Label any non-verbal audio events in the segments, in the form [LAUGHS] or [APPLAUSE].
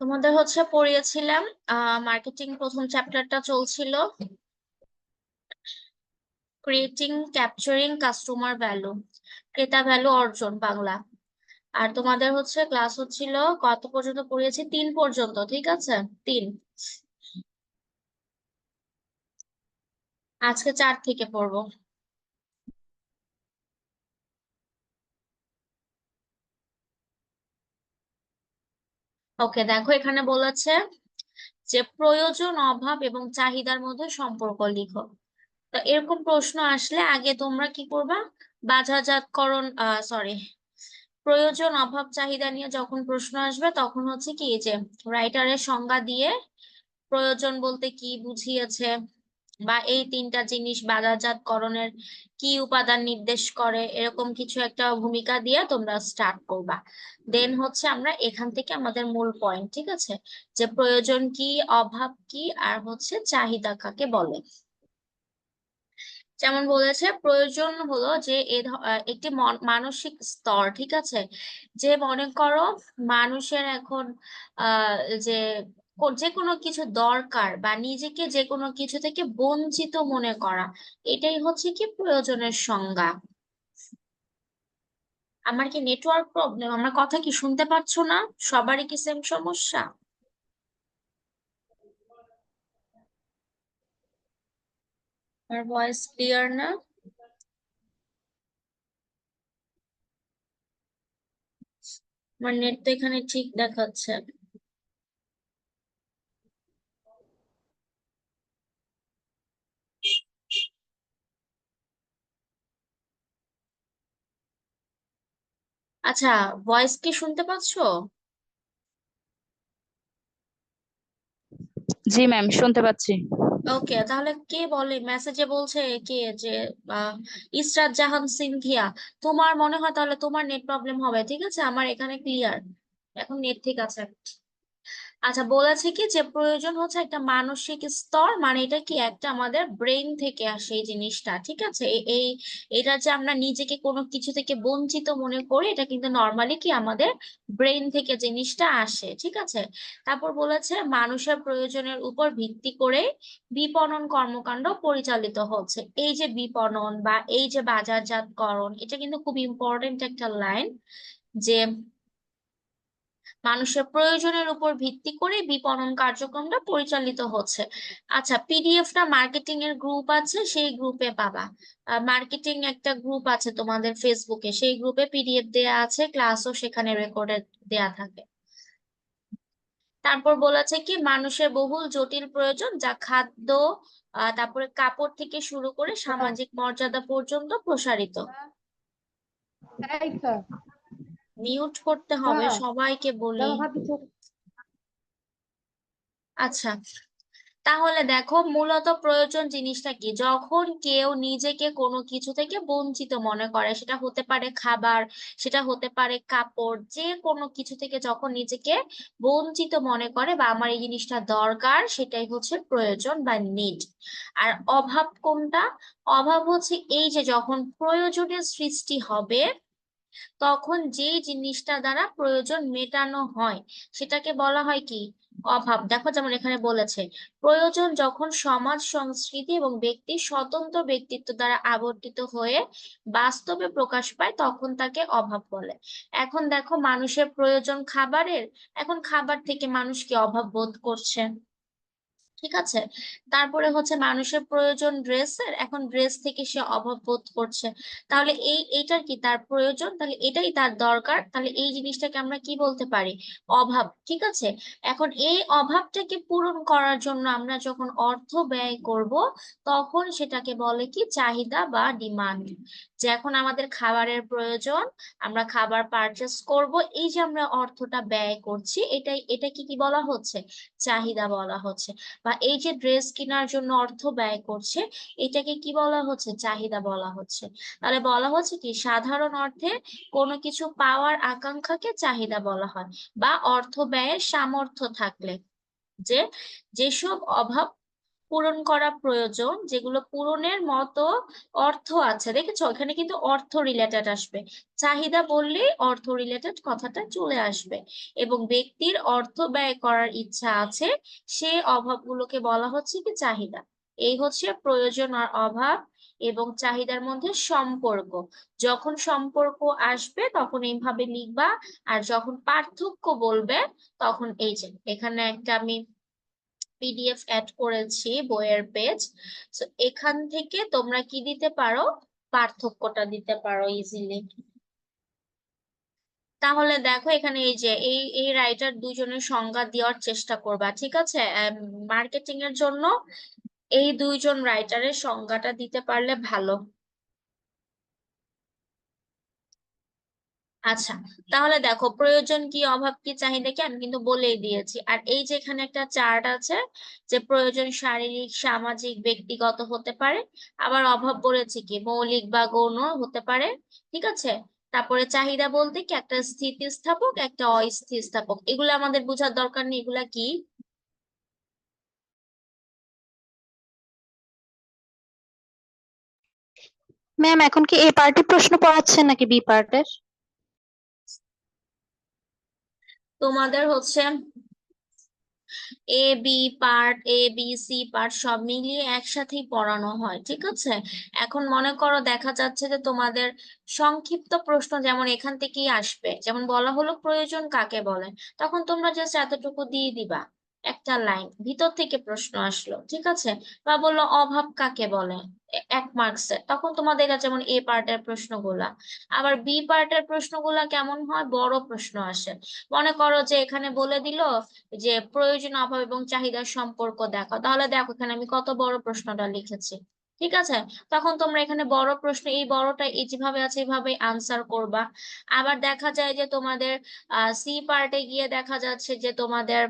তোমাদের হচ্ছে পড়িয়েছিলাম মার্কেটিং প্রথম চ্যাপ্টারটা চলছিল। ক্রিয়েটিং ক্যাপচারিং কাস্টমার ভ্যালু ক্রেতা ভ্যালু অর্জন বাংলা। আর তোমাদের হচ্ছে ক্লাস হচ্ছিল, কত পর্যন্ত পড়িয়েছি? তিন পর্যন্ত, ঠিক আছে? তিন। আজকে চার থেকে পড়ব। ওকে দেখো এখানে বলেছে যে প্রয়োজন, অভাব এবং চাহিদার মধ্যে সম্পর্ক লিখো। তো এরকম প্রশ্ন আসলে আগে তোমরা কি করবা? বাজারজাতকরণ সরি প্রয়োজন, অভাব, চাহিদা নিয়ে যখন প্রশ্ন আসবে তখন হচ্ছে কি যে রাইটারের সংজ্ঞা দিয়ে প্রয়োজন বলতে কি বুঝিয়েছে? বা এই তিনটা জিনিস বাজারজাতকরণের কি উপাদান নির্দেশ করে, এরকম কিছু একটা ভূমিকা দিয়ে তোমরা স্টার্ট করবা। দেন হচ্ছে আমরা এখান থেকে আমাদের মূল পয়েন্ট ঠিক আছে? যে প্রয়োজন কি, অভাব কি, আর হচ্ছে চাহিদা কাকে বলে? যেমন বলেছে, প্রয়োজন হলো যে একটি মন- মানসিক স্তর, ঠিক আছে? যে মনে করো মানুষের এখন যে যে কোনো কিছু দরকার বা নিজেকে যে কোনো কিছু থেকে বঞ্চিত মনে করা, এটাই হচ্ছে কি প্রয়োজনের সংজ্ঞা। আমার কি নেটওয়ার্ক প্রবলেম আমার কথা কি শুনতে পাচ্ছ না? সবারই কি সেম সমস্যা? আমার ভয়েস ক্লিয়ার না? আমার নেট তো এখানে ঠিক দেখাচ্ছে। আচ্ছা ভয়েস কি শুনতে পাচ্ছো? জি ম্যাম শুনতে পাচ্ছি। ওকে তাহলে কে বলে মেসেজে বলছে কে যে ইসরাত জাহান সিনথিয়া তোমার মনে হয় তাহলে তোমার নেট প্রবলেম হবে ঠিক আছে? আমার এখানে ক্লিয়ার এখন নেট ঠিক আছে। আচ্ছা বলেছে কি যে প্রয়োজন হচ্ছে একটা মানসিক স্তর মানে এটা কি একটা আমাদের ব্রেন থেকে আসে এই জিনিসটা, ঠিক আছে? এই, এটা যে আমরা নিজেকে কোনো কিছু থেকে বঞ্চিত মনে করি, এটা কিন্তু নর্মালি কি আমাদের ব্রেন থেকে জিনিসটা আসে, ঠিক আছে? তারপর বলেছে মানুষের প্রয়োজনের উপর ভিত্তি করে বিপণন কর্মকাণ্ড পরিচালিত হচ্ছে। এই যে বিপণন বা এই যে বাজারজাতকরণ, এটা কিন্তু খুব ইম্পর্টেন্ট একটা লাইন যে মানুষের প্রয়োজনের উপর ভিত্তি করে বিপণন কার্যক্রমটা পরিচালিত হচ্ছে। আচ্ছা পিডিএফটা মার্কেটিং এর গ্রুপ আছে, সেই গ্রুপে পাবা। মার্কেটিং একটা গ্রুপ আছে তোমাদের ফেসবুকে সেই গ্রুপে পিডিএফ দেয়া আছে ক্লাসও সেখানে রেকর্ডে দেয়া থাকে। তারপর বলেছে কি, মানুষের বহুল জটিল প্রয়োজন যা খাদ্য তারপরে কাপড় থেকে শুরু করে সামাজিক মর্যাদা পর্যন্ত প্রসারিত। মিউট করতে হবে হ্যাঁ। সবাইকে বলি। আচ্ছা তাহলে দেখো মূলত প্রয়োজন জিনিসটা কি? যখন কেউ নিজেকে কোনো কিছু থেকে বঞ্চিত মনে করে সেটা হতে পারে খাবার সেটা হতে পারে কাপড় যে কোনো কিছু থেকে যখন নিজেকে বঞ্চিত মনে করে বা আমার এই জিনিসটা দরকার সেটাই হচ্ছে প্রয়োজন বা নিড আর অভাব কোনটা? অভাব হচ্ছে এই যে যখন প্রয়োজনের সৃষ্টি হবে তখন যে জিনিসটা দ্বারা প্রয়োজন মেটানো হয়, সেটাকে বলা হয় কি? অভাব। দেখো যেমন এখানে বলেছে, প্রয়োজন যখন সমাজ সংস্কৃতি এবং ব্যক্তির স্বতন্ত্র ব্যক্তিত্ব দ্বারা আবর্তিত হয়ে বাস্তবে প্রকাশ পায়, তখন তাকে অভাব বলে। এখন দেখো মানুষের প্রয়োজন খাবারের, এখন খাবার থেকে মানুষ কি অভাব বোধ করছে? ঠিক আছে? তারপরে হচ্ছে মানুষের প্রয়োজন ড্রেসের এখন ড্রেস থেকে সে অভাব বোধ করছে। তাহলে এই, এইটার কি তার প্রয়োজন? তাহলে এটাই তার দরকার। তাহলে এই জিনিসটাকে আমরা কি বলতে পারি? অভাব, ঠিক আছে? এখন এই অভাবটাকে পূরণ করার জন্য আমরা যখন অর্থ ব্যয় করব, তখন সেটাকে বলে কি? চাহিদা বা ডিমান্ড যে এখন আমাদের খাবারের প্রয়োজন, আমরা খাবার পারচেস করব, এই যে আমরা অর্থটা ব্যয় করছি, এটাই এটা কি কি বলা হচ্ছে? চাহিদা বলা হচ্ছে। বা এই যে ড্রেস কেনার জন্য অর্থ ব্যয় করছে, এটাকে কি বলা হচ্ছে? চাহিদা বলা হচ্ছে। তাহলে বলা হচ্ছে কি, সাধারণ অর্থে কোনো কিছু পাওয়ার আকাঙ্ক্ষাকে চাহিদা বলা হয় বা অর্থ ব্যয়ের সামর্থ্য থাকলে যে, যেসব অভাব পূরণ করা প্রয়োজন, যেগুলো পূরণের মতো অর্থ আছে। দেখেছ? এখানে কিন্তু অর্থ রিলেটেড আসবে। চাহিদা বললেই অর্থ রিলেটেড কথাটা চলে আসবে। এবং ব্যক্তির অর্থ ব্যয় করার ইচ্ছা আছে, সে অভাবগুলোকে বলা হচ্ছে কি চাহিদা। এই হচ্ছে প্রয়োজন আর অভাব এবং চাহিদার মধ্যে সম্পর্ক। যখন সম্পর্ক আসবে, তখন এইভাবে লিখবা আর যখন পার্থক্য বলবে, তখন এই যে, এখানে একটা আমি পিডিএফ অ্যাড করেছি বইয়ের পেজ তো এখান থেকে তোমরা কি দিতে পারো? পার্থক্যটা দিতে পারো ইজিলি তাহলে দেখো এখানে এই যে, এই এই রাইটার দুইজনের সংজ্ঞা দেওয়ার চেষ্টা করবা, ঠিক আছে? মার্কেটিং এর জন্য এই দুইজন রাইটারের সংজ্ঞাটা দিতে পারলে ভালো। আচ্ছা তাহলে দেখো প্রয়োজন কি, অভাব কি, চাহিদা কি, আমি কিন্তু বলেই দিয়েছি। আর এই যে এখানে একটা চার্ট আছে যে প্রয়োজন শারীরিক, সামাজিক, ব্যক্তিগত হতে পারে, আবার অভাব বলেছি কি, মৌলিক বা গৌণ হতে পারে, ঠিক আছে? তারপরে চাহিদা বলতে কি, একটা স্থিতিস্থাপক, একটা অস্থিতিস্থাপক, এগুলো আমাদের বোঝার দরকার নেই, এগুলা কি? ম্যাম এখন কি এ পার্টি প্রশ্ন পড়াচ্ছেন নাকি বি পার্টের? তোমাদের হচ্ছে A B part A B C part সব মিলিয়ে একসাথেই পড়ানো হয়, ঠিক আছে? এখন মনে করো দেখা যাচ্ছে যে তোমাদের সংক্ষিপ্ত প্রশ্ন যেমন এখান থেকেই আসবে, যেমন বলা হলো প্রয়োজন কাকে বলে, তখন তোমরা জাস্ট এতটুকু দিয়ে দিবা। একটা লাইন, ভিতর থেকে প্রশ্ন আসলো, ঠিক আছে? বা বলল, অভাব কাকে বলে? এক মার্কসের তখন তোমাদের কাছে যেমন এ পার্টের প্রশ্নগুলা। আবার বি পার্টের প্রশ্নগুলা কেমন হয়? বড় প্রশ্ন আসে। মনে করো যে এখানে বলে দিল যে, প্রয়োজন, অভাব এবং চাহিদার সম্পর্ক দেখো। তাহলে দেখো এখানে আমি কত বড় প্রশ্নটা লিখেছি, ঠিক আছে? তখন তোমরা এখানে বড় প্রশ্ন, এই বড়টা এই যেভাবে আছে এইভাবে আনসার করবা। আবার দেখা যায় যে তোমাদের সি পার্টে গিয়ে দেখা যাচ্ছে যে তোমাদের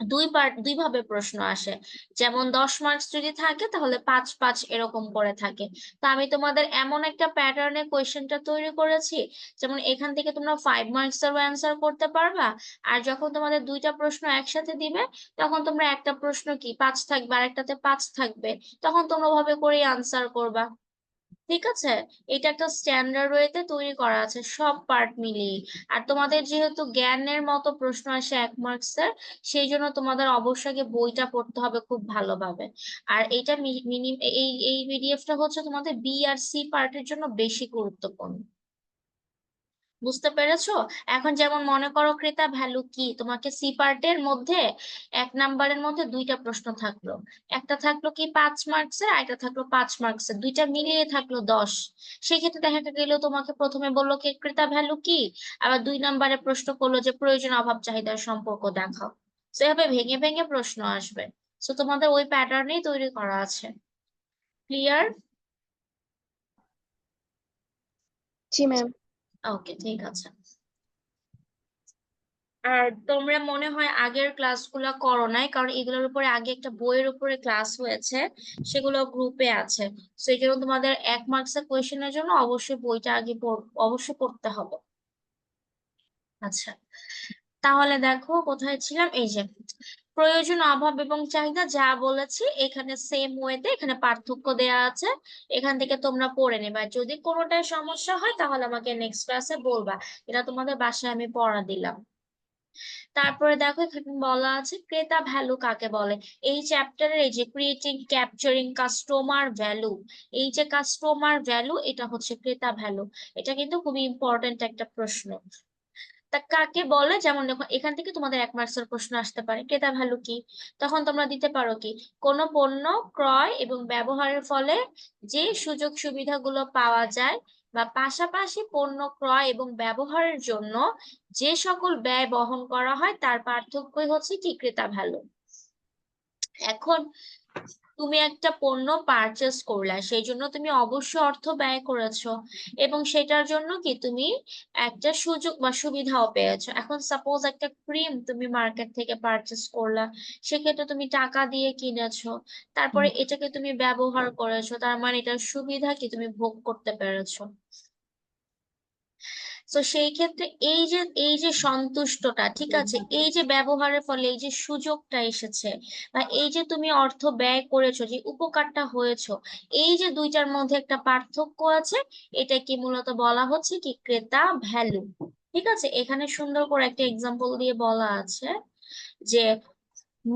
দুই পার্ট দুই ভাবে প্রশ্ন আসে। যেমন দশ মার্কস যদি থাকে, তাহলে পাঁচ পাঁচ এরকম করে থাকে। তো আমি তোমাদের এমন একটা প্যাটার্নে কোয়েশ্চেনটা তৈরি করেছি, যেমন এখান থেকে তোমরা ফাইভ মার্কস এর অ্যান্সার করতে পারবা, আর যখন তোমাদের দুইটা প্রশ্ন একসাথে দিবে, তখন তোমরা একটা প্রশ্ন কি, পাঁচ থাকবে আর একটাতে পাঁচ থাকবে, তখন তোমরা ভাবে করেই আনসার করবা। ঠিক আছে? এটা একটা স্ট্যান্ডার্ড ওয়েতে তৈরি করা আছে, সব পার্ট মিলিয়ে আর তোমাদের যেহেতু জ্ঞানের মতো প্রশ্ন আসে এক মার্কসের সেই জন্য তোমাদের অবশ্যই বইটা পড়তে হবে খুব ভালোভাবে। আর এটা মিনিমাম এই এই পিডিএফটা হচ্ছে তোমাদের বি আর সি পার্টের জন্য বেশি গুরুত্বপূর্ণ। বুঝতে পেরেছ? এখন যেমন মনে করো ক্রেতা ভ্যালু কি? তোমাকে সি পার্টের মধ্যে এক নাম্বারের মধ্যে দুইটা প্রশ্ন থাকল। একটা থাকল কি পাঁচ মার্কসের আর একটা থাকল পাঁচ মার্কসের দুইটা মিলিয়ে থাকল দশ। সেক্ষেত্রে দেখা গেল তোমাকে প্রথমে বলল কি ক্রেতা ভ্যালু কি? আবার দুই নাম্বারে প্রশ্ন করল যে প্রয়োজন অভাব চাহিদার সম্পর্ক দেখাও। সেভাবে ভেঙে ভেঙে প্রশ্ন আসবে। তো তোমাদের ওই প্যাটার্নেই তৈরি করা আছে। ক্লিয়ার জি ম্যাম ওকে ঠিক আছে. আর তোমরা মনে হয় আগের ক্লাসগুলো করো নাই, কারণ এগুলোর উপরে আগে একটা বইয়ের উপরে ক্লাস হয়েছে, সেগুলো গ্রুপে আছে। সেই জন্য তোমাদের এক মার্কসের কোয়েশনের জন্য অবশ্যই বইটা আগে অবশ্যই পড়তে হবে। আচ্ছা তাহলে দেখো কোথায় ছিলাম? এই যে প্রয়োজন, অভাব এবং চাহিদা যা বলেছি, এখানে সেম ওয়েতে এখানে পার্থক্য দেয়া আছে। এখান থেকে তোমরা পড়ে নেবা। যদি কোনোটায় সমস্যা হয়, তাহলে আমাকে নেক্সট ক্লাসে বলবা। এটা তোমাদের বাসায় আমি পড়া দিলাম। তারপরে দেখো, এখানে বলা আছে, ক্রেতা ভ্যালু কাকে বলে? এই চ্যাপ্টারের এই যে ক্রিয়েটিং ক্যাপচারিং কাস্টমার ভ্যালু এই যে কাস্টমার ভ্যালু এটা হচ্ছে ক্রেতা ভ্যালু এটা কিন্তু খুবই ইম্পর্টেন্ট একটা প্রশ্ন। তা কাকে বলে? যেমন এখান থেকে তোমাদের এক মার্কসের প্রশ্ন আসতে পারে। ক্রেতা ভ্যালু কি? তখন তোমরা দিতে পারো কি? কোনো পণ্য ক্রয় এবং ব্যবহারের ফলে যে সুযোগ সুবিধাগুলো পাওয়া যায় বা পাশাপাশি পণ্য ক্রয় এবং ব্যবহারের জন্য যে সকল ব্যয় বহন করা হয়, তার পার্থক্যই হচ্ছে কি, ক্রেতা ভ্যালু এখন তুমি একটা পণ্য পারচেস করলে সেই জন্য তুমি অবশ্যই অর্থ ব্যয় করেছ এবং সেটার জন্য কি তুমি একটা সুযোগ বা সুবিধাও পেয়েছ। এখন সাপোজ একটা ক্রিম তুমি মার্কেট থেকে পারচেস করলা সেক্ষেত্রে তুমি টাকা দিয়ে কিনেছো তারপরে এটাকে তুমি ব্যবহার করেছ তার মানে এটার সুবিধা কি তুমি ভোগ করতে পেরেছ? তো সেই ক্ষেত্রে এই যে এই যে সন্তুষ্টটা ঠিক আছে? এই যে ব্যবহারের ফলে এই যে সুযোগটা এসেছে বা এই যে তুমি অর্থ ব্যয় করেছ যে উপকারটা হয়েছো এই যে দুইটার মধ্যে একটা পার্থক্য আছে এটা কি মূলত বলা হচ্ছে কি ক্রেতা ভ্যালু ঠিক আছে? এখানে সুন্দর করে একটা এক্সাম্পল দিয়ে বলা আছে যে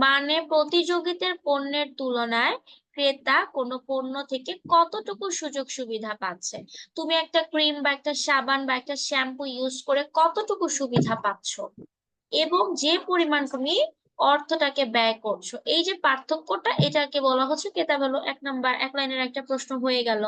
মানে প্রতিযোগিতার পণ্যের তুলনায় ক্রেতা কোনো পণ্য থেকে কতটুকু সুযোগ সুবিধা পাচ্ছে? তুমি একটা ক্রিম বা একটা সাবান বা একটা শ্যাম্পু ইউজ করে কতটুকু সুবিধা পাচ্ছ? এবং যে পরিমাণ তুমি অর্থটাকে ব্যয় করছ। এই যে পার্থক্যটা, এটাকে বলা হচ্ছে ক্রেতা ভ্যালু এক নাম্বার এক লাইনের একটা প্রশ্ন হয়ে গেল।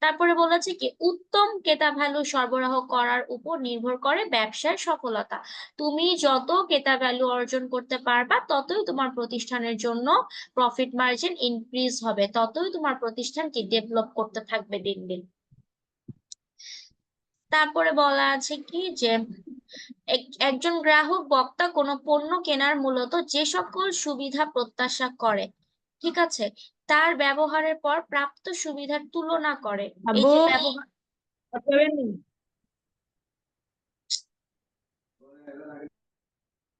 তারপরে বলেছে কি, উত্তম ক্রেতা ভ্যালু সরবরাহ করার উপর নির্ভর করে ব্যবসার সফলতা। তুমি যত ক্রেতা ভ্যালু অর্জন করতে পারবা, ততই তোমার প্রতিষ্ঠানের জন্য প্রফিট মার্জিন ইনক্রিজ হবে, ততই তোমার প্রতিষ্ঠানকে ডেভেলপ করতে থাকবে দিন দিন। তারপরে বলা আছে কি যে এক- একজন গ্রাহক বক্তা কোনো পণ্য কেনার মূলত যে সকল সুবিধা প্রত্যাশা করে ঠিক আছে? তার ব্যবহারের পর প্রাপ্ত সুবিধার তুলনা করে। এই যে ব্যবহার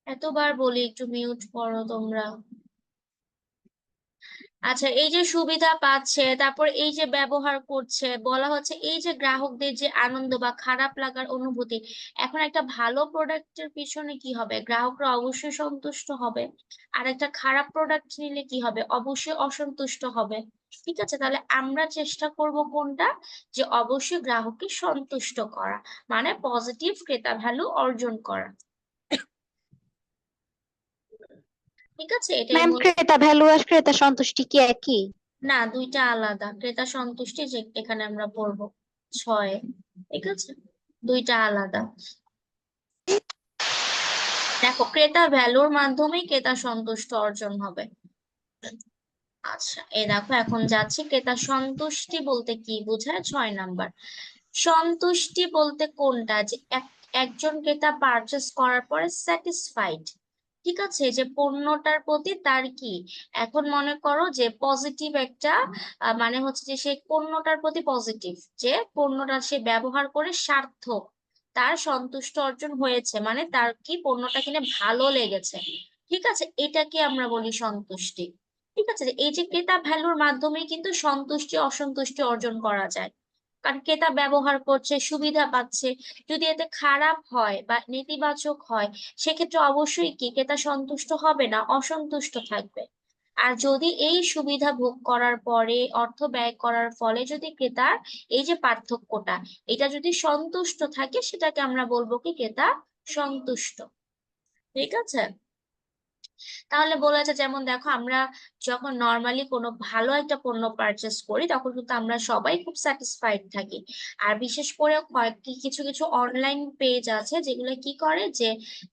এতবার বলি একটু মিউট করো তোমরা। আচ্ছা এই যে সুবিধা পাচ্ছে, তারপর এই যে ব্যবহার করছে, বলা হচ্ছে এই যে গ্রাহকদের যে আনন্দ বা খারাপ লাগার অনুভূতি, এখন একটা ভালো প্রোডাক্টের পিছনে কি হবে? গ্রাহকরা অবশ্যই সন্তুষ্ট হবে। আর একটা খারাপ প্রোডাক্ট নিলে কি হবে? অবশ্যই অসন্তুষ্ট হবে। ঠিক আছে? তাহলে আমরা চেষ্টা করব কোনটা? যে অবশ্যই গ্রাহককে সন্তুষ্ট করা মানে পজিটিভ ক্রেতা ভ্যালু অর্জন করা। ঠিক আছে? ম্যাম ক্রেতা ভ্যালু আর ক্রেতা সন্তুষ্টি কি একই? না দুইটা আলাদা। ক্রেতা সন্তুষ্টি যে এখানে আমরা পড়ব ছয় ঠিক আছে? দুইটা আলাদা। দেখো ক্রেতা ভ্যালুর মাধ্যমে ক্রেতা সন্তুষ্ট অর্জন হবে। আচ্ছা এ দেখো এখন যাচ্ছি। ক্রেতা সন্তুষ্টি বলতে কি বোঝায়? ছয় নাম্বার। সন্তুষ্টি বলতে কোনটা? যে এক- একজন ক্রেতা পারচেস করার পরে স্যাটিসফাইড ঠিক আছে? যে পণ্যটার প্রতি তার কি? এখন মনে করো যে পজিটিভ একটা মানে হচ্ছে যে সে পণ্যটার প্রতি পজিটিভ যে পণ্যটা সে ব্যবহার করে সার্থক, তার সন্তুষ্ট অর্জন হয়েছে মানে তার কি পণ্যটা কিনে ভালো লেগেছে। ঠিক আছে? এটাকে আমরা বলি সন্তুষ্টি। ঠিক আছে? এই যে ক্রেতা ভ্যালুর মাধ্যমে কিন্তু সন্তুষ্টি, অসন্তুষ্টি অর্জন করা যায়। কারণ ক্রেতা ব্যবহার করছে, সুবিধা পাচ্ছে। যদি এতে খারাপ হয় বা নেতিবাচক হয়, সেক্ষেত্রে অবশ্যই কি ক্রেতা সন্তুষ্ট হবে না? অসন্তুষ্ট থাকবে। আর যদি এই সুবিধা ভোগ করার পরে, অর্থ ব্যয় করার ফলে যদি ক্রেতার এই যে পার্থক্যটা, এটা যদি সন্তুষ্ট থাকে, সেটাকে আমরা বলব কি ক্রেতা সন্তুষ্ট। ঠিক আছে? তাহলে বলেছে যেমন দেখো আমরা যখন নর্মালি কোনো ভালো একটা পণ্য পারচেস করি, তখন কিন্তু আমরা সবাই খুব স্যাটিসফাইড থাকি। আর বিশেষ করে কিছু কিছু অনলাইন পেজ আছে যেগুলো কি করে যে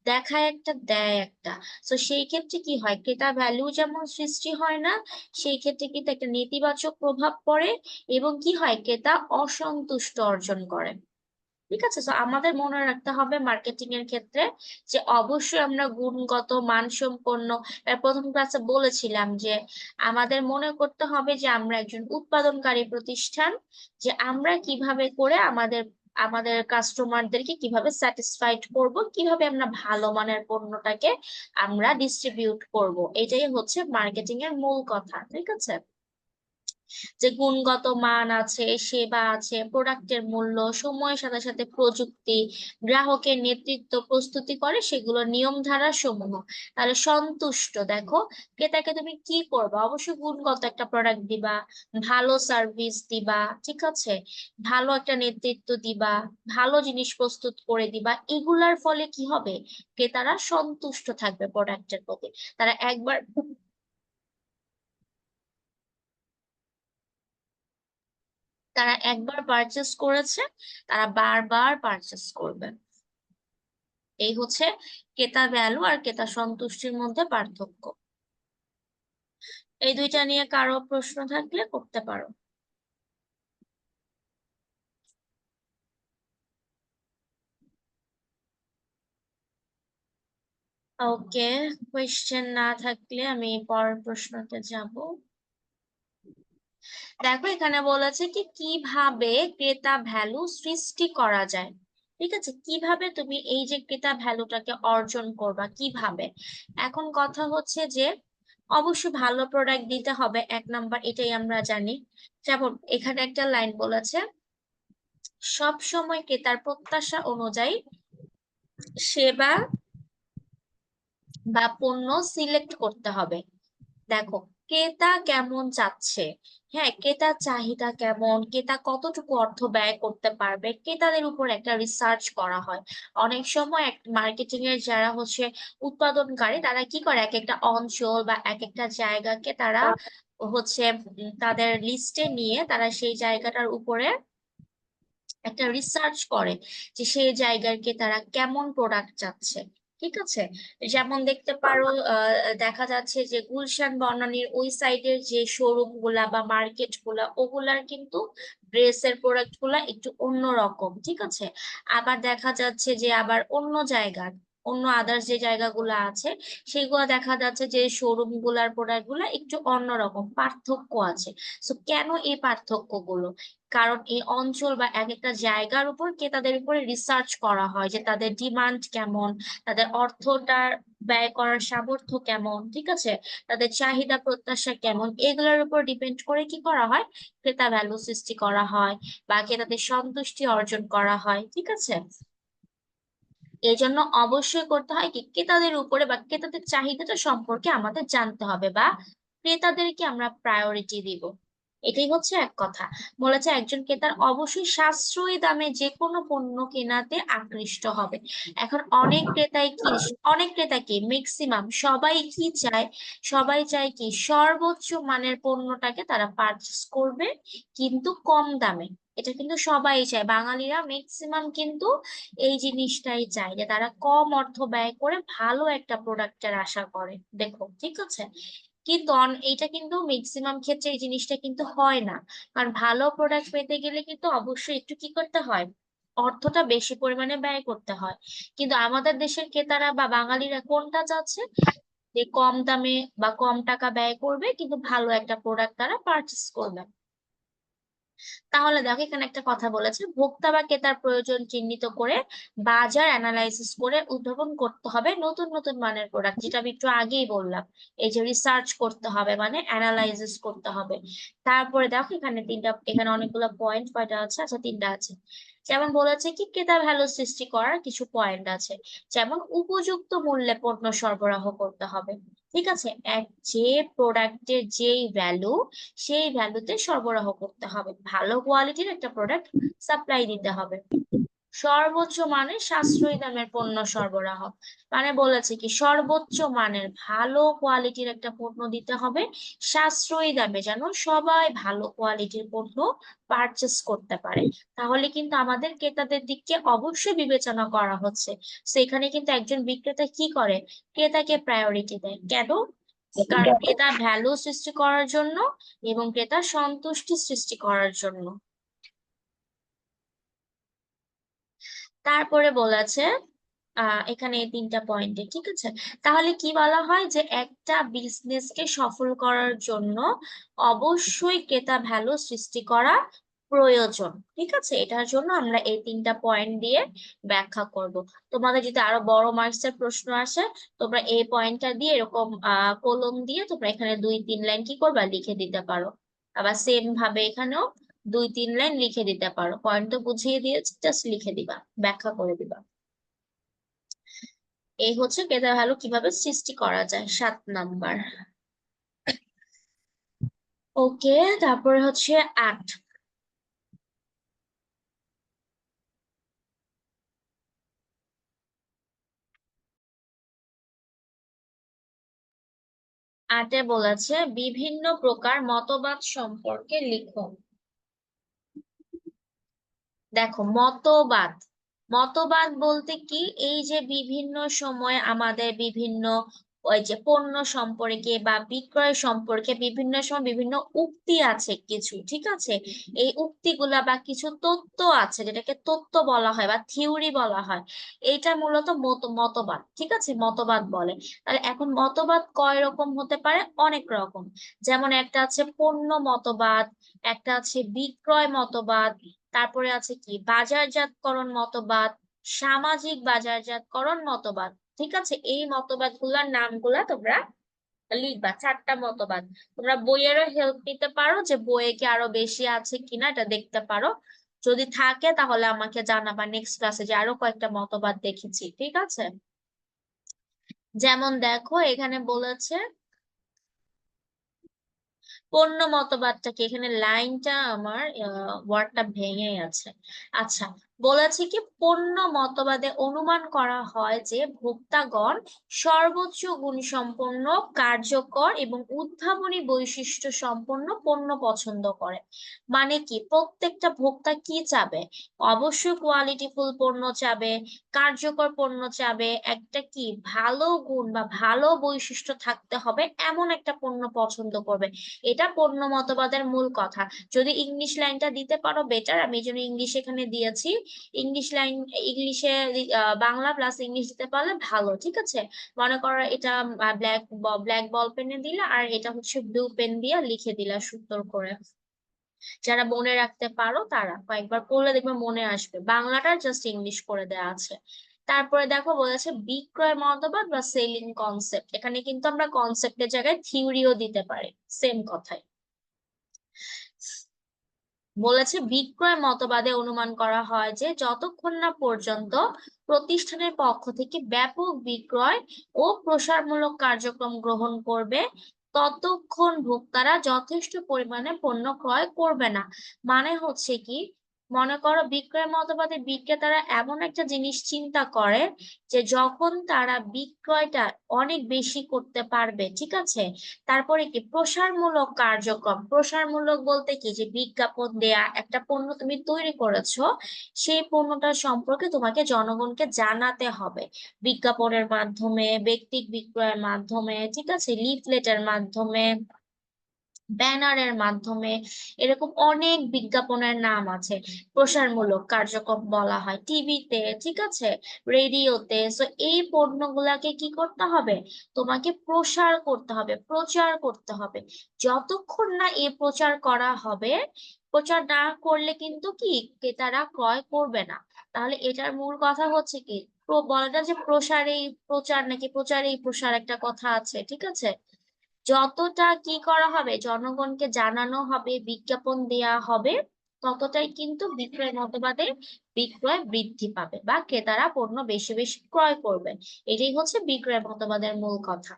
দেখায় একটা, দেয় একটা। তো সেই ক্ষেত্রে কি হয়, ক্রেতা ভ্যালু যেমন সৃষ্টি হয় না, সেই ক্ষেত্রে কিন্তু একটা নেতিবাচক প্রভাব পড়ে এবং কি হয়, ক্রেতা অসন্তুষ্ট অর্জন করে। ঠিক আছে? তো আমাদের মনে রাখতে হবে মার্কেটিং এর ক্ষেত্রে যে, অবশ্যই আমরা গুণগত, মানসম্পন্ন প্রথম ক্লাসে বলেছিলাম যে, আমাদের মনে করতে হবে যে, আমরা একজন উৎপাদনকারী প্রতিষ্ঠান, যে আমরা কীভাবে করে আমাদের আমাদের কাস্টমারদেরকে কীভাবে স্যাটিসফাইড করব, কীভাবে আমরা ভালো মানের পণ্যটাকে আমরা ডিস্ট্রিবিউট করব। এটাই হচ্ছে মার্কেটিং এর মূল কথা, ঠিক আছে? যে গুণগত মান আছে, সেবা আছে প্রোডাক্টের মূল্য, সময়ের সাথে সাথে প্রযুক্তি, গ্রাহকের নেতৃত্ব প্রস্তুতি করে সেগুলো নিয়মধারা সমূহ। তাহলে সন্তুষ্ট, দেখো, ক্রেতাকে তুমি কি করবা? অবশ্যই গুণগত একটা প্রোডাক্ট দিবা, ভালো সার্ভিস দিবা, ঠিক আছে? ভালো একটা নেতৃত্ব দিবা, ভালো জিনিস প্রস্তুত করে দিবা, এগুলার ফলে কি হবে? ক্রেতারা সন্তুষ্ট থাকবে প্রোডাক্টের প্রতি। তারা একবার তারা একবার পারচেস করেছে, তারা বারবার পারচেস করবে। এই হচ্ছে ক্রেতা ভ্যালু আর ক্রেতা সন্তুষ্টির মধ্যে পার্থক্য। এই দুইটা নিয়ে কারও প্রশ্ন থাকলে করতে পারো। ওকে কোয়েশ্চেন না থাকলে আমি পরের প্রশ্নতে যাব। দেখো এখানে বলেছে কি, কীভাবে ক্রেতা ভ্যালু সৃষ্টি করা যায়? ঠিক আছে? কীভাবে তুমি এই যে ক্রেতা ভ্যালুটাকে অর্জন করবা, কীভাবে? এখন কথা হচ্ছে যে, অবশ্যই ভালো প্রোডাক্ট দিতে হবে, এক নাম্বার এটাই আমরা জানি। যেমন এখানে একটা লাইন বলেছে, সব সময় ক্রেতার প্রত্যাশা অনুযায়ী সেবা বা পণ্য সিলেক্ট করতে হবে। দেখো ক্রেতা কেমন চাচ্ছে? হ্যাঁ ক্রেতার চাহিদা কেমন? ক্রেতা কতটুকু অর্থ ব্যয় করতে পারবে? ক্রেতাদের উপর একটা রিসার্চ করা হয়? অনেক সময় মার্কেটিং এর যারা হচ্ছে উৎপাদনকারী, তারা কি করে? এক একটা অঞ্চল বা এক একটা জায়গাকে তারা হচ্ছে তাদের লিস্টে নিয়ে তারা সেই জায়গাটার উপরে একটা রিসার্চ করে যে সেই জায়গাকে তারা কেমন প্রোডাক্ট চাচ্ছে। ঠিক আছে? যেমন দেখতে পারো দেখা যাচ্ছে যে গুলশান বনানীর ওই সাইডের যে শোরুমগুলা বা মার্কেটগুলা ওগুলার কিন্তু ড্রেসের প্রোডাক্টগুলা একটু অন্যরকম, ঠিক আছে? আবার দেখা যাচ্ছে যে আবার অন্য জায়গার অন্য আদার্স যে জায়গাগুলো আছে, সেগুলো দেখা যাচ্ছে যে শোরুমগুলার প্রোডাক্টগুলা একটু অন্যরকম, পার্থক্য আছে। তো কেন এই পার্থক্যগুলো? কারণ এই অঞ্চল বা এক একটা জায়গার উপর ক্রেতাদের উপরে রিসার্চ করা হয় যে তাদের ডিমান্ড কেমন, তাদের অর্থটা ব্যয় করার সামর্থ্য কেমন, ঠিক আছে? তাদের চাহিদা প্রত্যাশা কেমন, এগুলোর উপর ডিপেন্ড করে কি করা হয়? ক্রেতা ভ্যালু সৃষ্টি করা হয় বা ক্রেতাদের সন্তুষ্টি অর্জন করা হয়, ঠিক আছে? এই জন্য অবশ্যই করতে হয় কি ক্রেতাদের উপরে বা ক্রেতাদের চাহিদাটা সম্পর্কে আমাদের জানতে হবে বা ক্রেতাদেরকে আমরা প্রায়োরিটি দিব। এটাই হচ্ছে এক কথা। বলেছে একজন ক্রেতার অবশ্যই সাশ্রয়ী দামে যে কোনো পণ্য কেনাতে আকৃষ্ট হবে। এখন অনেক ক্রেতাই কি, অনেক ক্রেতা কি ম্যাক্সিমাম সবাই কি চায়, সবাই চায় কি সর্বোচ্চ মানের পণ্যটাকে তারা পারচেস করবে কিন্তু কম দামে। এটা কিন্তু সবাই চায়। বাঙালিরা ম্যাক্সিমাম কিন্তু এই জিনিসটাই চায় যে তারা কম অর্থ ব্যয় করে ভালো একটা প্রোডাক্টের আশা করে। দেখো, ঠিক আছে? কিন্তু এইটা কিন্তু ম্যাক্সিমাম ক্ষেত্রে এই জিনিসটা কিন্তু হয় না। কারণ ভালো প্রোডাক্ট পেতে গেলে কিন্তু অবশ্যই একটু কি করতে হয়? অর্থটা বেশি পরিমাণে ব্যয় করতে হয়। কিন্তু আমাদের দেশের ক্রেতারা বা বাঙালিরা কোনটা চাচ্ছে? যে কম দামে বা কম টাকা ব্যয় করবে, কিন্তু ভালো একটা প্রোডাক্ট তারা পারচেস করবে। তাহলে দেখো এখানে একটা কথা বলেছে, ভোক্তা বা ক্রেতার প্রয়োজন চিহ্নিত করে বাজার অ্যানালাইসিস করে উদ্ভাবন করতে হবে নতুন নতুন মানের প্রোডাক্ট যেটা আমি একটু আগেই বললাম। এই যে রিসার্চ করতে হবে মানে অ্যানালাইসিস করতে হবে। তারপরে দেখো এখানে তিনটা, এখানে অনেকগুলো পয়েন্ট কয়টা আছে? আচ্ছা তিনটা আছে। যেমন বলেছে কি ক্রেতা ভ্যালু সৃষ্টি করার কিছু পয়েন্ট আছে। যেমন উপযুক্ত মূল্যে পণ্য সরবরাহ করতে হবে। ঠিক আছে? এক যে প্রোডাক্টের যেই ভ্যালু সেই ভ্যালুতে সরবরাহ করতে হবে। ভালো কোয়ালিটির একটা প্রোডাক্ট সাপ্লাই দিতে হবে। সর্বোচ্চ মানের সাশ্রয়ী দামের পণ্য সরবরাহ। মানে বলেছে কি, সর্বোচ্চ মানের ভালো কোয়ালিটির একটা পণ্য দিতে হবে, সাশ্রয়ী দামে যেন সবাই ভালো কোয়ালিটির পণ্য পারচেস করতে পারে। তাহলে কিন্তু আমাদের ক্রেতাদের দিককে অবশ্যই বিবেচনা করা হচ্ছে। সেখানে কিন্তু একজন বিক্রেতা কি করে? ক্রেতাকে প্রায়োরিটি দেয়। কেন? কারণ ক্রেতা ভ্যালু সৃষ্টি করার জন্য এবং ক্রেতার সন্তুষ্টি সৃষ্টি করার জন্য। তারপরে বলেছে এখানে তিনটা পয়েন্টে ঠিক আছে? তাহলে কি বলা হয় যে একটা বিজনেসকে সফল করার জন্য অবশ্যই ক্রেতা ভ্যালু সৃষ্টি করা প্রয়োজন, ঠিক আছে? এটার জন্য আমরা এই তিনটা পয়েন্ট দিয়ে ব্যাখ্যা করব। তোমাদের যদি আরও বড় মার্কসের প্রশ্ন আসে, তোমরা এই পয়েন্টটা দিয়ে এরকম কলম দিয়ে তোমরা এখানে দুই, তিন লাইন কি করবা? লিখে দিতে পারো। আবার সেম ভাবে এখানেও দুই, তিন লাইন লিখে দিতে পারো। পয়েন্ট তো বুঝিয়ে দিয়েছি জাস্ট লিখে দিবা, ব্যাখ্যা করে দিবা। এই হচ্ছে ক্রেতা ভ্যালু কীভাবে সৃষ্টি করা যায়, সাত নাম্বার। ওকে, তারপরে হচ্ছে আট। আটে বলেছে, বিভিন্ন প্রকার মতবাদ সম্পর্কে লিখো দেখো, মতবাদ। মতবাদ বলতে কি? এই যে বিভিন্ন সময় আমাদের বিভিন্ন ওই যে পণ্য সম্পর্কে বা বিক্রয় সম্পর্কে বিভিন্ন সময় বিভিন্ন উক্তি আছে কিছু, ঠিক আছে? এই উক্তিগুলা বা কিছু তত্ত্ব আছে যেটাকে তত্ত্ব বলা হয় বা থিওরি বলা হয়। এটা মূলত মত, মতবাদ, ঠিক আছে? মতবাদ বলে। তাহলে এখন মতবাদ কয় রকম হতে পারে? অনেক রকম। যেমন একটা আছে পণ্য মতবাদ, একটা আছে বিক্রয় মতবাদ তারপরে আছে কি? বাজারজাতকরণ মতবাদ, সামাজিক বাজারজাতকরণ মতবাদ। ঠিক আছে? এই মতবাদগুলোর নামগুলা তোমরা লিখবা, চারটা মতবাদ। তোমরা বইয়েরও হেল্প নিতে পারো যে বইয়ে কি আরও বেশি আছে কিনা এটা দেখতে পারো। যদি থাকে তাহলে আমাকে জানাবা নেক্সট ক্লাসে যে আরও কয়েকটা মতবাদ দেখেছি। ঠিক আছে? যেমন দেখো, এখানে বলেছে পণ্য মতবাদটা কি এখানে লাইনটা আমার ওয়ার্ডটা ভেঙে আছে আচ্ছা বলেছে কি পণ্য মতবাদে অনুমান করা হয় যে ভোক্তাগণ সর্বোচ্চ গুণসম্পন্ন, কার্যকর এবং উদ্ভাবনী বৈশিষ্ট্য সম্পন্ন পণ্য পছন্দ করে। মানে কি, প্রত্যেকটা ভোক্তা কি চাবে? অবশ্যই কোয়ালিটিফুল পণ্য চাবে, কার্যকর পণ্য চাবে, একটা কি, ভালো গুণ বা ভালো বৈশিষ্ট্য থাকতে হবে, এমন একটা পণ্য পছন্দ করবে। এটা পণ্য মতবাদের মূল কথা। যদি ইংলিশ লাইনটা দিতে পারো বেটার আমি এই জন্য ইংলিশ এখানে দিয়েছি। ইংলিশ লাইন ইংলিশে বাংলা প্লাস ইংলিশ দিতে পারলে ভালো, ঠিক আছে? মনে করো এটা ব্ল্যাক ব্ল্যাক বল পেনে দিলা আর এটা হচ্ছে ব্লু পেন দিয়ে লিখে দিলা সুন্দর করে। যারা মনে রাখতে পারো তারা, কয়েকবার পড়লে দেখবে মনে আসবে। বাংলাটা জাস্ট ইংলিশ করে দেওয়া আছে। তারপরে দেখো বলেছে বিক্রয় মতবাদ বা সেলিং কনসেপ্ট এখানে কিন্তু আমরা কনসেপ্টের জায়গায় থিওরিও দিতে পারি সেম কথাই। বলেছে, বিক্রয় মতবাদে অনুমান করা হয় যে, যতক্ষণ না পর্যন্ত প্রতিষ্ঠানের পক্ষ থেকে ব্যাপক বিক্রয় ও প্রসারমূলক কার্যক্রম গ্রহণ করবে, ততক্ষণ ভোক্তারা যথেষ্ট পরিমাণে পণ্য ক্রয় করবে না। মানে হচ্ছে কি মনে করো বিক্রয় মতবাদে বিক্রেতারা এমন একটা জিনিস চিন্তা করে যে যখন তারা বিক্রয়টা অনেক বেশি করতে পারবে, ঠিক আছে? তারপরে কি? প্রসারমূলক কার্যক্রম। প্রসারমূলক বলতে কি? যে বিজ্ঞাপন দেয়া, একটা পণ্য তুমি তৈরি করেছ, সেই পণ্যটা সম্পর্কে তোমাকে জনগণকে জানাতে হবে। বিজ্ঞাপনের মাধ্যমে ব্যক্তিক বিক্রয়ের মাধ্যমে, ঠিক আছে? লিফলেটের মাধ্যমে ব্যানারের মাধ্যমে এরকম অনেক বিজ্ঞাপনের নাম আছে। প্রসারমূলক কার্যক্রম বলা হয় টিভিতে ঠিক আছে? রেডিওতে সো এই পণ্যগুলাকে কি করতে হবে? তোমাকে প্রসার করতে হবে, প্রচার করতে হবে। যতক্ষণ না এ প্রচার করা হবে, প্রচার না করলে কিন্তু কি? ক্রেতারা ক্রয় করবে না। তাহলে এটার মূল কথা হচ্ছে কি? বলা যায় যে প্রসারেই প্রচার নাকি প্রচারেই প্রসার একটা কথা আছে, ঠিক আছে? যতটা কি করা হবে, জনগণকে জানানো হবে, বিজ্ঞাপন দেয়া হবে, ততটাই কিন্তু বিক্রয় মতবাদে বিক্রয় বৃদ্ধি পাবে বা ক্রেতারা পণ্য বেশি বেশি ক্রয় করবে। এটাই হচ্ছে বিক্রয় মতবাদের মূল কথা।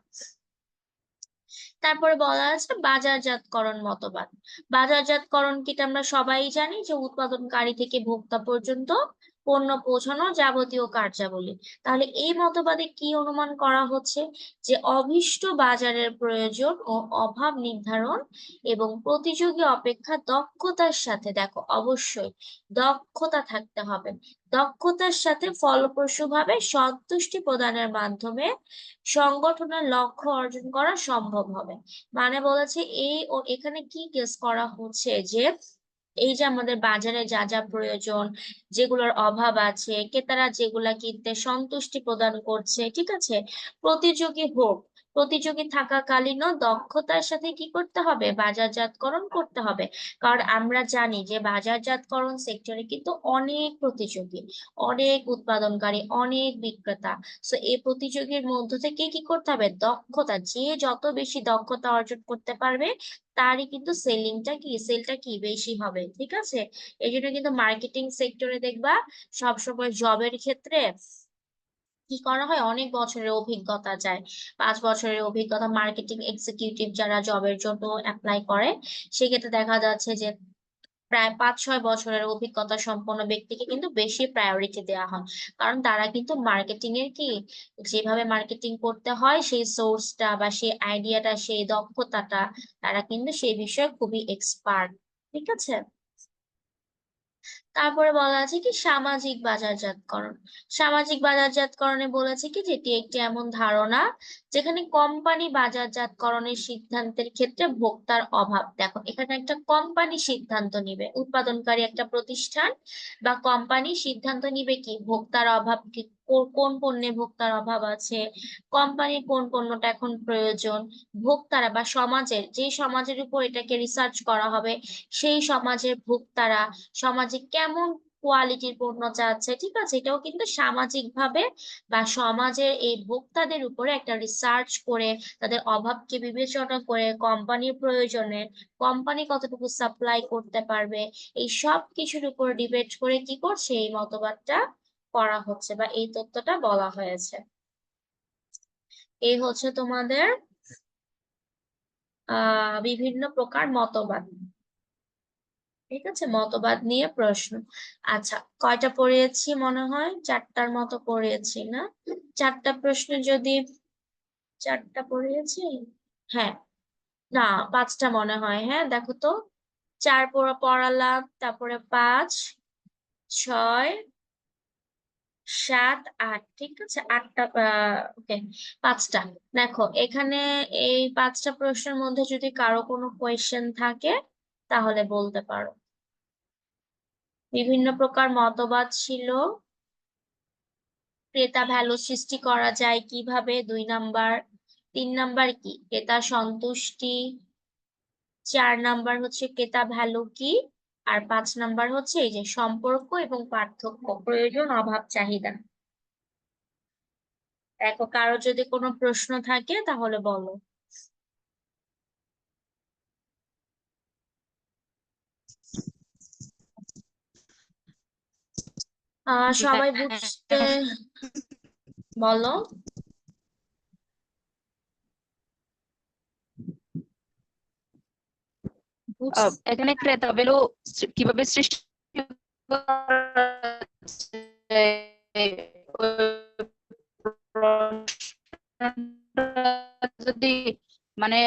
তারপরে বলা আছে বাজারজাতকরণ মতবাদ। বাজারজাতকরণ কিটা আমরা সবাই জানি যে উৎপাদনকারী থেকে ভোক্তা পর্যন্ত পণ্য পৌঁছানো যাবতীয় কার্যাবলী। তাহলে এই মতবাদে কি অনুমান করা হচ্ছে? যে অভীষ্ট বাজারের প্রয়োজন ও অভাব নির্ধারণ এবং প্রতিযোগী অপেক্ষা দক্ষতার সাথে, দেখো, অবশ্যই দক্ষতা থাকতে হবে। দক্ষতার সাথে ফলপ্রসূভাবে সন্তুষ্টি প্রদানের মাধ্যমে সংগঠনের লক্ষ্য অর্জন করা সম্ভব হবে। মানে বলেছে এই ও এখানে কি গেস করা হচ্ছে যে এই যে আমাদের বাজারে যা যা প্রয়োজন, যেগুলোর অভাব আছে, ক্রেতারা যেগুলা কিনতে সন্তুষ্টি প্রদান করছে, ঠিক আছে? প্রতিযোগী হোক প্রতিযোগী থাকাকালীনও দক্ষতার সাথে কি করতে হবে? বাজারজাতকরণ করতে হবে। কারণ আমরা জানি যে বাজারজাতকরণ সেক্টরে কিন্তু অনেক প্রতিযোগী, অনেক উৎপাদনকারী, অনেক বিক্রেতা। সো এই প্রতিযোগীর মধ্য থেকে কি করতে হবে? দক্ষতা। যে যত বেশি দক্ষতা অর্জন করতে পারবে, তারই কিন্তু সেলিংটা কি? সেলটা কি বেশি হবে? ঠিক আছে? এই জন্য কিন্তু মার্কেটিং সেক্টরে দেখবা, সবসময় জবের ক্ষেত্রে কি করা হয়? অনেক বছরের অভিজ্ঞতা যায়। পাঁচ বছরের অভিজ্ঞতা মার্কেটিং এক্সিকিউটিভ যারা জবের জন্য অ্যাপ্লাই করে, সেক্ষেত্রে দেখা যাচ্ছে যে প্রায় পাঁচ, ছয় বছরের অভিজ্ঞতা সম্পন্ন ব্যক্তিকে কিন্তু বেশি প্রায়োরিটি দেওয়া হয়। কারণ তারা কিন্তু মার্কেটিং এর কি, যেভাবে মার্কেটিং করতে হয়, সেই সোর্সটা বা সেই আইডিয়াটা সেই দক্ষতাটা, তারা কিন্তু সেই বিষয়ে খুবই এক্সপার্ট ঠিক আছে? তারপরে বলা আছে কি সামাজিক বাজারজাতকরণ। সামাজিক বাজারজাতকরণে বলেছে কি যেটি একটি এমন ধারণা যেখানে কোম্পানি বাজারজাতকরণের সিদ্ধান্তের ক্ষেত্রে ভোক্তার অভাব। দেখো, এখানে একটা কোম্পানি সিদ্ধান্ত নিবে, উৎপাদনকারী একটা প্রতিষ্ঠান বা কোম্পানি সিদ্ধান্ত নিবে কি, ভোক্তার অভাব কোন পণ্যে ভোক্তার অভাব আছে? কোম্পানির কোন পণ্যটা এখন প্রয়োজন? ভোক্তারা বা সমাজের, যে সমাজের উপর এটাকে রিসার্চ করা হবে, সেই সমাজের ভোক্তারা সমাজে কেমন কোয়ালিটির পণ্য চাচ্ছে, ঠিক আছে? এটাও কিন্তু সামাজিক ভাবে বা সমাজের এই ভোক্তাদের উপরে একটা রিসার্চ করে, তাদের অভাবকে বিবেচনা করে, কোম্পানির প্রয়োজনে কোম্পানি কতটুকু সাপ্লাই করতে পারবে, এই সব কিছুর উপর ডিবেট করে কি করছে এই মতবাদটা? করা হচ্ছে বা এই তথ্যটা বলা হয়েছে। এই হচ্ছে তোমাদের বিভিন্ন প্রকার মতবাদ। ঠিক আছে? মতবাদ নিয়ে প্রশ্ন। আচ্ছা কয়টা পড়িয়েছি মনে হয়? চারটার মতো পড়িয়েছি না? চারটা প্রশ্ন যদি চারটা পড়িয়েছি? হ্যাঁ। না, পাঁচটা মনে হয়। হ্যাঁ দেখো তো। চার পড়া পড়ালাম, তারপরে পাঁচ, ছয় সাত, আট, ঠিক আছে? আটটা ওকে পাঁচটা। দেখো, এখানে এই পাঁচটা প্রশ্নের মধ্যে যদি কারও কোনো কোয়েশ্চেন থাকে, তাহলে বলতে পারো। বিভিন্ন প্রকার মতবাদ ছিল। ক্রেতা ভ্যালু সৃষ্টি করা যায় কীভাবে? দুই নাম্বার। তিন নাম্বার কি? ক্রেতা সন্তুষ্টি। চার নাম্বার হচ্ছে ক্রেতা ভ্যালু কি? আর পাঁচ নাম্বার হচ্ছে এই যে সম্পর্ক এবং পার্থক্য। প্রয়োজন অভাব চাহিদা। দেখো কারও যদি কোনো প্রশ্ন থাকে তাহলে বলো। আহ সবাই বুঝতে বলো। এখানে ক্রেতা কীভাবে সৃষ্টি যদি মানে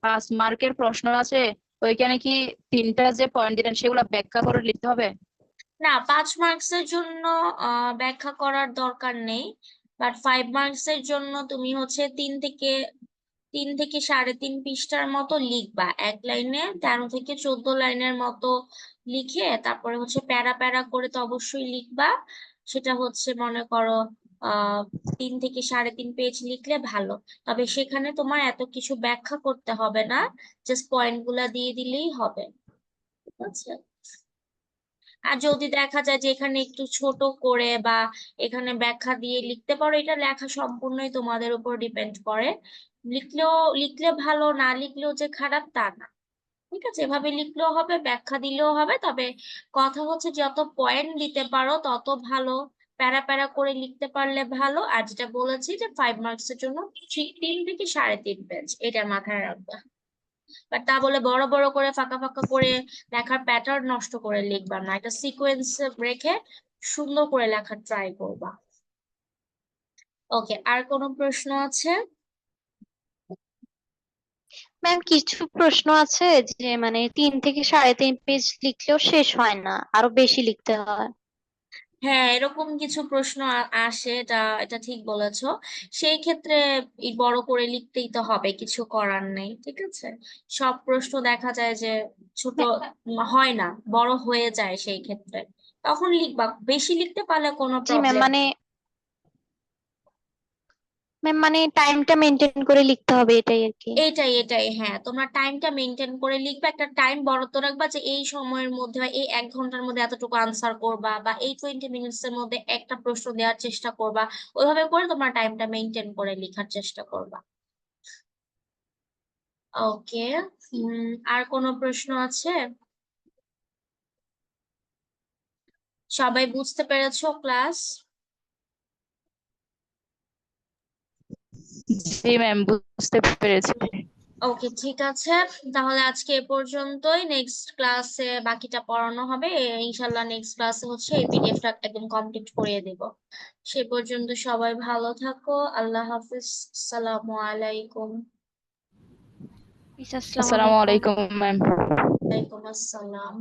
পাঁচ মার্কের প্রশ্ন আছে, ওইখানে কি তিনটা যে পয়েন্ট দিলেন, সেগুলো ব্যাখ্যা করে লিখতে হবে? না, পাঁচ মার্কসের জন্য, আহ, ব্যাখ্যা করার দরকার নেই বাট ফাইভ মার্কসের জন্য তুমি হচ্ছে তিন থেকে তিন থেকে সাড়ে তিন পৃষ্ঠার মতো লিখবা। এক লাইনে তেরো থেকে চোদ্দ লাইনের মতো লিখে তারপরে হচ্ছে প্যারা প্যারা করে তো অবশ্যই লিখবা। সেটা হচ্ছে মনে করো তিন থেকে সাড়ে তিন পেজ লিখলে ভালো। তবে সেখানে তোমার এত কিছু ব্যাখ্যা করতে হবে না। জাস্ট পয়েন্ট দিয়ে দিলেই হবে। ঠিক আছে? আর যদি দেখা যায় যে এখানে একটু ছোট করে বা এখানে ব্যাখ্যা দিয়ে লিখতে পারো, এটা লেখা সম্পূর্ণই তোমাদের উপর ডিপেন্ড করে। লিখলেও, লিখলে ভালো, না লিখলেও যে খারাপ তা না। ঠিক আছে? এভাবে লিখলেও হবে, ব্যাখ্যা দিলেও হবে, তবে কথা হচ্ছে যত পয়েন্ট দিতে পারো, তত ভালো। প্যারা প্যারা করে লিখতে পারলে ভালো। আর যেটা বলেছি যে ফাইভ মার্কস এর জন্য তিন থেকে সাড়ে তিন পেজ এটা মাথায় রাখবা। বাট তা বলে বড় বড় করে, ফাঁকা ফাঁকা করে লেখার প্যাটার্ন নষ্ট করে লিখবা না। একটা সিকোয়েন্স রেখে সুন্দর করে লেখার ট্রাই করবা। ওকে আর কোনো প্রশ্ন আছে? ম্যাম কিছু প্রশ্ন আছে যে মানে তিন থেকে সাড়ে তিন পেজ লিখলেও শেষ হয় না, আরও বেশি লিখতে হয়। হ্যাঁ এরকম কিছু প্রশ্ন আ- আসে এটা এটা ঠিক বলেছ। সেই ক্ষেত্রে এই বড় করে লিখতেই তো হবে কিছু করার নেই ঠিক আছে? সব প্রশ্ন দেখা যায় যে ছোট [LAUGHS] হয় না বড় হয়ে যায় সেই ক্ষেত্রে। তখন লিখবা বেশি লিখতে পারলে কোনো জি ম্যাম প্রবলেম মানে মানে টাইমটা মেনটেন করে লিখতে হবে এটাই আর কি। এটাই এটাই হ্যাঁ। তোমরা টাইমটা মেনটেন করে লিখবে, একটা টাইম বরাদ্দ রাখবা যে এই সময়ের মধ্যে বা এই এক ঘণ্টার মধ্যে এতটুকু আনসার করবা বা এই টোয়েন্টি মিনিটস এর মধ্যে একটা প্রশ্ন দেওয়ার চেষ্টা করবা। ওইভাবে করে তোমরা টাইমটা মেনটেন করে লেখার চেষ্টা করবা। ওকে আর কোনো প্রশ্ন আছে? সবাই বুঝতে পেরেছ ক্লাস জি ম্যাম বুঝতে পেরেছি। ওকে ঠিক আছে। তাহলে আজকে এ পর্যন্তই। নেক্সট ক্লাসে বাকিটা পড়ানো হবে। ইনশাল্লাহ নেক্সট ক্লাসে হচ্ছে এই পিডিএফটা একদম কমপ্লিট করিয়ে দেব। সে পর্যন্ত সবাই ভালো থাকো। আল্লাহ হাফিজ। আসসালামু আলাইকুম। আসসালামু আসসালামু আলাইকুম। আলাইকুম ম্যাম। ওয়ালাইকুম আসসালাম।